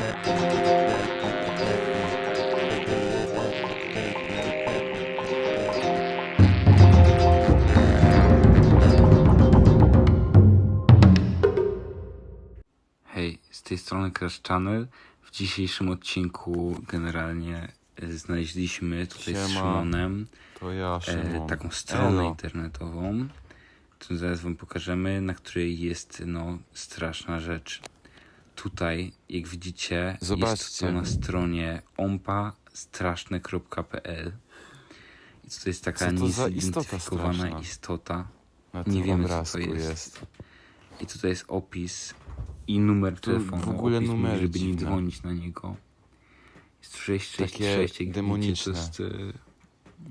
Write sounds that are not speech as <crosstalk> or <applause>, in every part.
Hej, z tej strony Crash Channel. W dzisiejszym odcinku generalnie e, znaleźliśmy tutaj z Siema. Szymonem To ja, e, Szymon. taką stronę Elo. internetową, którą zaraz wam pokażemy, na której jest no straszna rzecz. Tutaj, jak widzicie, jest Zobaczcie. to na stronie ompastraszne.pl i tutaj jest taka Co to za istota niezidentyfikowana straszna? istota. Na nie wiemy, co to jest. jest. I tutaj jest opis i numer Tu telefonu. w ogóle opis numery żeby nie dziwne. dzwonić na niego. Jest 666, Takie jak widzicie, demoniczne. to jest e,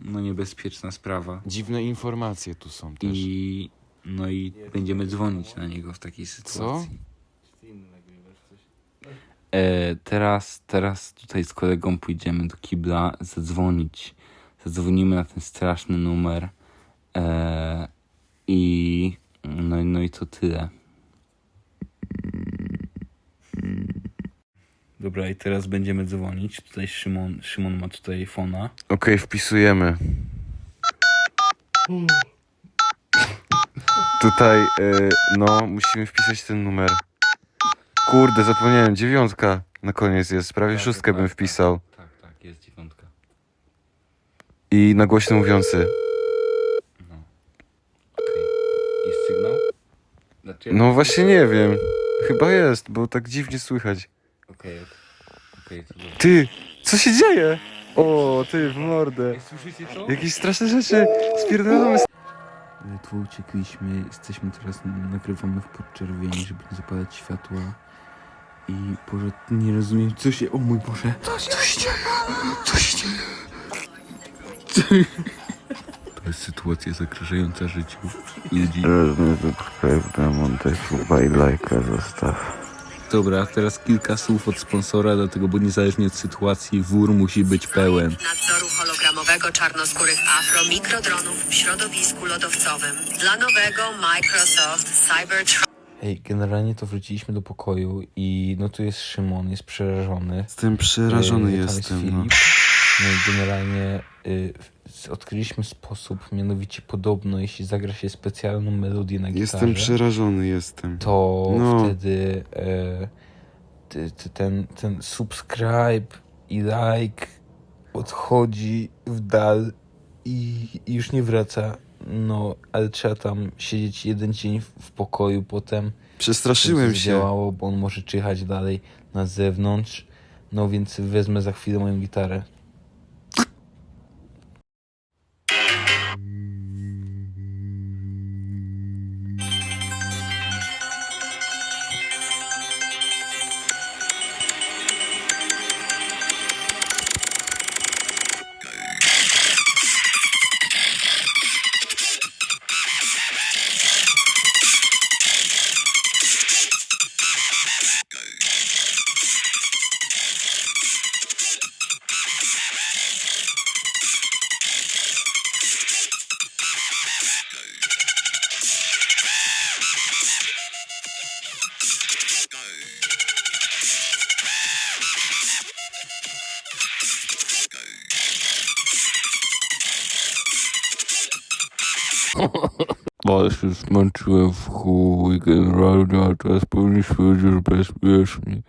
no niebezpieczna sprawa. Dziwne informacje tu są też. I no i będziemy dzwonić na niego w takiej sytuacji. E, teraz, teraz tutaj z kolegą pójdziemy do kibla zadzwonić. Zadzwonimy na ten straszny numer. E, I no, i- no i to tyle. Dobra, i teraz będziemy dzwonić. Tutaj Szymon, Szymon ma tutaj iPhone'a. Okej, wpisujemy. Tutaj, y, no, musimy wpisać ten numer. Kurde, zapomniałem, dziewiątka na koniec jest, prawie Tak, szóstkę tak, bym wpisał. Tak, tak, jest dziewiątka. I na głośno mówiący. No. Okej. Jest sygnał? Znaczy, No właśnie nie wiem. Chyba jest, bo tak dziwnie słychać. Okej, ok. okej, to dobrze. Ty, co się dzieje? O, ty, w mordę. Słyszycie to? Jakieś straszne rzeczy. Spierdolamy. Ledwo uciekliśmy, jesteśmy teraz, nagrywamy w podczerwieni, żeby nie zapalać światła. I Boże, nie rozumiem, co się, o mój Boże. Co się, dzieje? Co się dzieje? To jest sytuacja zagrażająca życiu ludzi. Rozumiem, suba i lajka zostaw. Dobra, teraz kilka słów od sponsora, dlatego, bo niezależnie od sytuacji, wór musi być pełen. nadzoru hologramowego czarnoskórych afro mikrodronów w środowisku lodowcowym dla nowego Microsoft Cybertruck. Hej, generalnie to wróciliśmy do pokoju i no tu jest Szymon, jest przerażony. Jestem przerażony Yy, jestem, jest no. Filip. No i generalnie y, odkryliśmy sposób, mianowicie podobno, jeśli zagra się specjalną melodię na gitarze, Jestem przerażony, jestem. to No. wtedy e, ten, ten subscribe i like odchodzi w dal i, i już nie wraca. No, ale trzeba tam siedzieć jeden dzień w, pokoju potem. Przestraszyłem się. Działało, bo on może czy jechać dalej na zewnątrz. No więc wezmę za chwilę moją gitarę. <laughs> Ale się zmęczyłem w chuj generalnie, a teraz powinniśmy być już bezpieczni.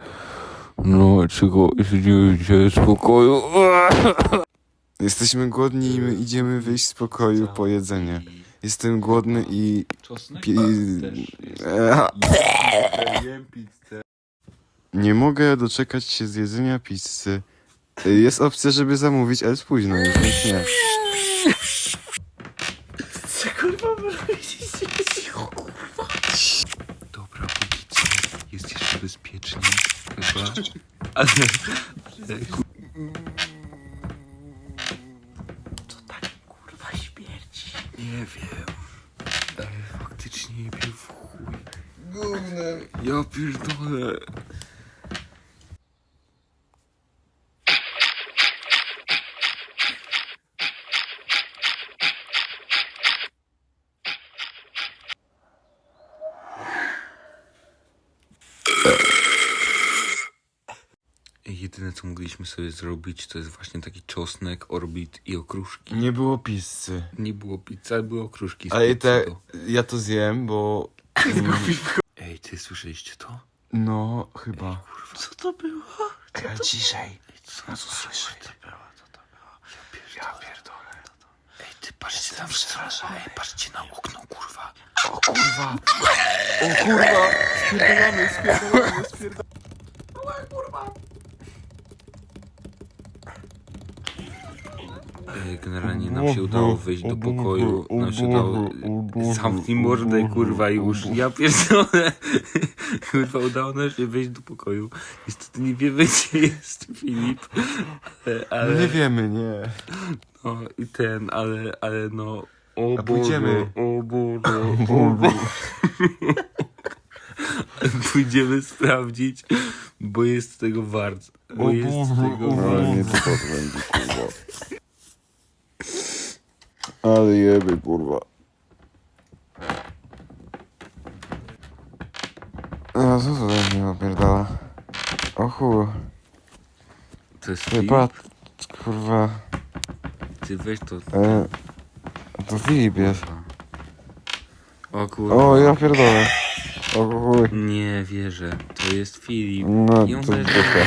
No, czego siedziałem dzisiaj w spokoju. <laughs> Jesteśmy głodni i my idziemy wyjść z pokoju po jedzenie. Jestem głodny i... Pi... Eee, Nie mogę doczekać się z jedzenia pizzy. Jest opcja, żeby zamówić, ale jest późno już, nie. Dobra, póki co jest jeszcze bezpiecznie. Chyba. Ale... Co tak kurwa śmierci? Nie wiem. Ale faktycznie jebie w chuj. Gównem. Ja pierdolę. Jedyne co mogliśmy sobie zrobić to jest właśnie taki czosnek, orbit i okruszki. Nie było pizzy. Nie było pizzy, ale były okruszki. z Ale te, to. ja to zjem, bo... <laughs> Ej, ty słyszeliście to? No, chyba. Co to było? Ja dzisiaj. Co to słyszę? To było, co to było? Ja pierdolę. Ej, ty patrzcie tam w stronę. Ej, patrzcie na okno, kurwa. O kurwa! O kurwa! Spierdolamy, spierdolamy, spierdolamy. Ej, Generalnie nam się udało wyjść do pokoju. Nam się udało... Zamknij mordę, kurwa, już. Ja pierdolę. <laughs> Kurwa, udało nam się wyjść do pokoju. Niestety nie wiemy, <laughs> gdzie jest Filip. Ale, No ale nie wiemy, nie. no i ten, ale, ale no... O A Boże, pójdziemy. o Boże, o Boże. <laughs> Pójdziemy sprawdzić, bo jest tego wart. Bo jest tego wart. nie to tak będzie, kurwa. Ale jeby, kurwa. A co to tak nie opierdala? O chuj. To jest Ty, Filip? patrz, kurwa. Ty weź to... E, to Filip jest. O kurwa. O, ja pierdolę. O chuj. Nie wierzę. To jest Filip. No, I on to leży- dupa.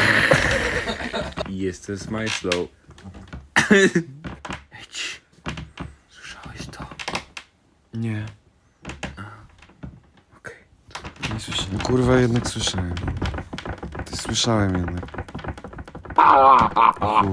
Jestem Smajslow. Idź. Słyszałeś to? Nie. Okej. Nie słyszałem. No, kurwa, jednak słyszałem. Ty słyszałem jednak. O